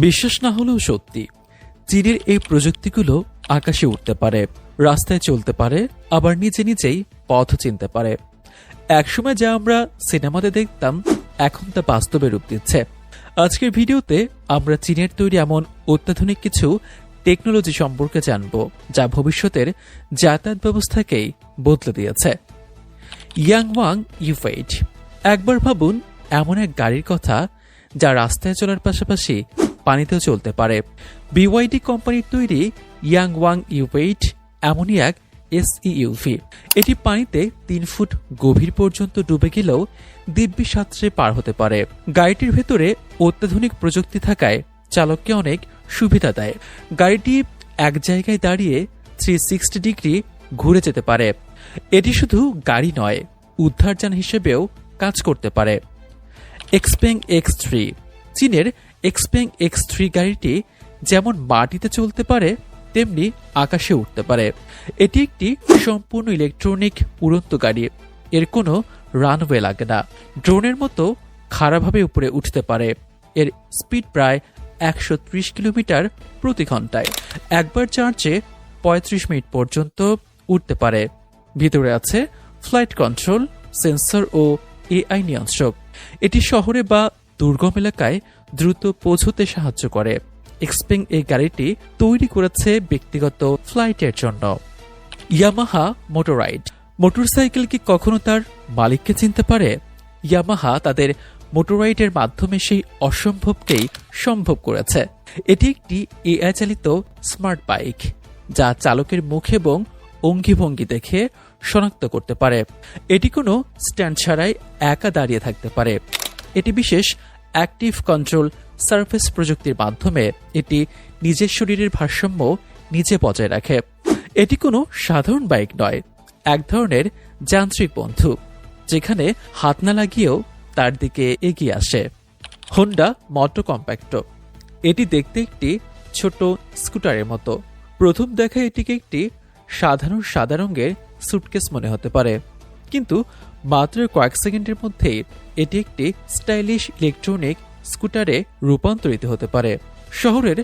বিশ্বাস না হলেও সত্যি, চীনের এই প্রযুক্তিগুলো আকাশে উঠতে পারে, রাস্তায় চলতে পারে, আবার নিজে নিজেই পথ চিনতে পারে। একসময় যা আমরা সিনেমাতে দেখতাম, এখন তা বাস্তবে রূপ দিচ্ছে। আজকের ভিডিওতে আমরা চীনের তৈরি এমন অত্যাধুনিক কিছু টেকনোলজি সম্পর্কে জানব, যা ভবিষ্যতের যাতায়াত ব্যবস্থাকেই বদলে দিয়েছে। ইয়াংওয়াং ইউফেইট। একবার ভাবুন, এমন এক গাড়ির কথা যা রাস্তায় চলার পাশাপাশি পানিতেও চলতে পারে। বিওয়াইডি কোম্পানির তৈরি ইয়াংওয়াং ইউফেইট এমনই এক এসইউভি এটি পানিতে তিন ফুট গভীর পর্যন্ত ডুবে গেলেও দিব্যি সাঁতরে পার হতে পারে। গাড়িটির ভেতরে অত্যাধুনিক প্রযুক্তি থাকায় চালককে অনেক সুবিধা দেয়। গাড়িটি এক জায়গায় দাঁড়িয়ে থ্রি সিক্সটি ডিগ্রি ঘুরে যেতে পারে। এটি শুধু গাড়ি নয়, উদ্ধারযান হিসেবেও কাজ করতে পারে। এক্সপেং এক্স থ্রি চীনের এক্সপেং এক্স থ্রি গাড়িটি যেমন মাটিতে চলতে পারে, তেমনি আকাশে উঠতে পারে। এটি একটি সম্পূর্ণ ইলেকট্রনিক উড়ন্ত গাড়ি। এর কোনো রানওয়ে লাগে না। ড্রোনের মতো খারাপভাবে উপরে উঠতে পারে। এর স্পিড প্রায় একশো ত্রিশ কিলোমিটার প্রতি ঘন্টায়। একবার চার্জে পঁয়ত্রিশ মিনিট পর্যন্ত উঠতে পারে। ভিতরে আছে ফ্লাইট কন্ট্রোল সেন্সর ও এআই নিয়ন্ত্রক। এটি শহরে বা দুর্গম এলাকায় দ্রুত পৌঁছতে সাহায্য করে। এক্সপেং এই গাড়িটি তৈরি করেছে ব্যক্তিগত ফ্লাইটের জন্য। ইয়ামাহা মোটরাইড মোটরসাইকেল কি কখনো তার মালিককে চিনতে পারে? ইয়ামাহা তাদের মোটরাইডের মাধ্যমে সেই অসম্ভবকেই সম্ভব করেছে। এটি একটি এআই চালিত স্মার্ট বাইক যা চালকের মুখ এবং অঙ্গিভঙ্গি দেখে শনাক্ত করতে পারে। এটি কোনো স্ট্যান্ড ছাড়াই একা দাঁড়িয়ে থাকতে পারে। এটি বিশেষ অ্যাক্টিভ কন্ট্রোল সার্ফেস প্রযুক্তির মাধ্যমে এটি নিজের শরীরের ভারসাম্য নিজে বজায় রাখে। এটি কোনো সাধারণ বাইক নয়, এক ধরনের যান্ত্রিক বন্ধু, যেখানে হাত না লাগিয়েও তার দিকে এগিয়ে আসে। হোন্ডা মটো কম্প্যাক্টো এটি দেখতে একটি ছোট স্কুটারের মতো। প্রথম দেখায় এটিকে একটি সাধারণ সাদা রঙের সুটকেস মনে হতে পারে। কিন্তু মাত্র কয়েক সেকেন্ডের মধ্যেই এটি একটি স্টাইলিশ ইলেকট্রনিক স্কুটারে রূপান্তরিত হতে পারে। শহরের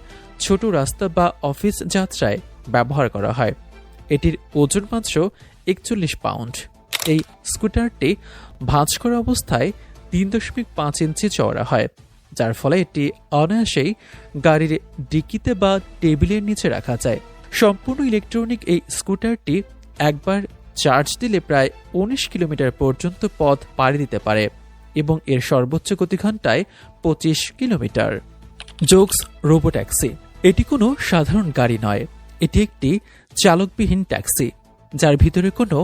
ছোট রাস্তা বা অফিস যাত্রায় ব্যবহার করা হয়। এটির ওজন মাত্র একচল্লিশ পাউন্ড। এই স্কুটারটি ভাঁজ করা অবস্থায় তিন দশমিক পাঁচ ইঞ্চি চওড়া হয়, যার ফলে এটি অনায়াসেই গাড়ির ডিকিতে বা টেবিলের নিচে রাখা যায়। সম্পূর্ণ ইলেকট্রনিক এই স্কুটারটি একবার চার্জ দিলে প্রায় উনিশ কিলোমিটার পর্যন্ত পথ পাড়ি দিতে পারে এবং এর সর্বোচ্চ গতি ঘন্টায় পঁচিশ কিলোমিটার। জোকস রোবো ট্যাক্সি এটি কোনো সাধারণ গাড়ি নয়। এটি একটি চালকবিহীন ট্যাক্সি, যার ভিতরে কোনো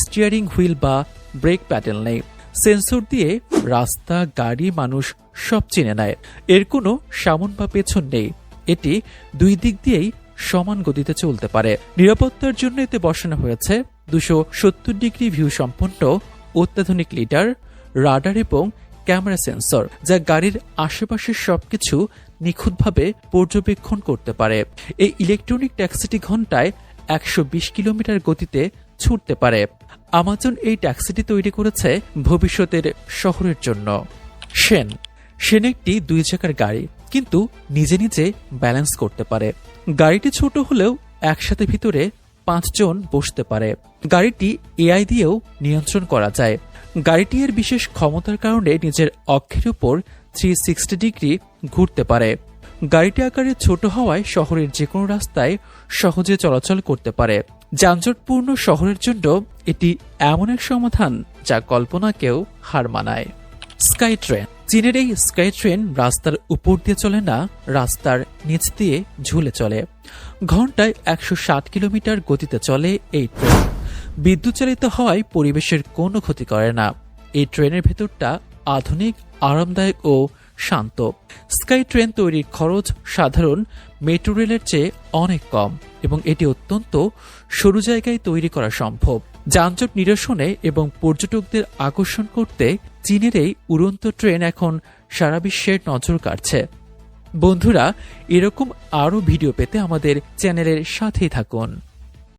স্টিয়ারিং হুইল বা ব্রেক প্যাডেল নেই। সেন্সর দিয়ে রাস্তা, গাড়ি মানুষ সব চিনে নেয়। এর কোনো সামন বা পেছন নেই। এটি দুই দিক দিয়েই সমান গতিতে চলতে পারে। নিরাপত্তার জন্য এতে বসানো হয়েছে দুশো সত্তর ডিগ্রি ভিউ সম্পন্ন অত্যাধুনিক লিডার, রাডার এবং ক্যামেরা সেন্সর, যা গাড়ির আশেপাশের সবকিছু নিখুঁতভাবে পর্যবেক্ষণ করতে পারে। এই ইলেকট্রনিক ট্যাক্সিটি ঘন্টায় একশো বিশ কিলোমিটার গতিতে ছুটতে পারে। আমাজন এই ট্যাক্সিটি তৈরি করেছে ভবিষ্যতের শহরের জন্য। সেন সেন একটি দুই চাকার গাড়ি, কিন্তু নিজে নিজে ব্যালেন্স করতে পারে। গাড়িটি ছোট হলেও একসাথে ভিতরে পাঁচজন বসতে পারে। গাড়িটি এআই দিয়েও নিয়ন্ত্রণ করা যায়। গাড়িটি এর বিশেষ ক্ষমতার কারণে নিজের অক্ষের উপর থ্রি সিক্সটি ডিগ্রি ঘুরতে পারে। গাড়িটি আকারে ছোট হওয়ায় শহরের যে কোনো রাস্তায় সহজে চলাচল করতে পারে। যানজটপূর্ণ শহরের জন্য এটি এমন এক সমাধান যা কল্পনাকেও হার মানায়। স্কাই ট্রেন চীনের এই স্কাই ট্রেন রাস্তার উপর দিয়ে চলে না, রাস্তার নিচ দিয়ে ঝুলে চলে। ঘন্টায় একশো ষাট কিলোমিটার গতিতে চলে এই ট্রেন। বিদ্যুৎ চালিত হওয়ায় পরিবেশের কোনো ক্ষতি করে না। এই ট্রেনের ভেতরটা আধুনিক, আরামদায়ক ও শান্ত। স্কাই ট্রেন তৈরির খরচ সাধারণ, মেট্রো রেলের চেয়ে অনেক কম এবং এটি অত্যন্ত সরু জায়গায় তৈরি করা সম্ভব। যানজট নিরসনে এবং পর্যটকদের আকর্ষণ করতে চীনের এই উড়ন্ত ট্রেন এখন সারা বিশ্বের নজর কাড়ছে। বন্ধুরা, এরকম আরও ভিডিও পেতে আমাদের চ্যানেলের সাথেই থাকুন।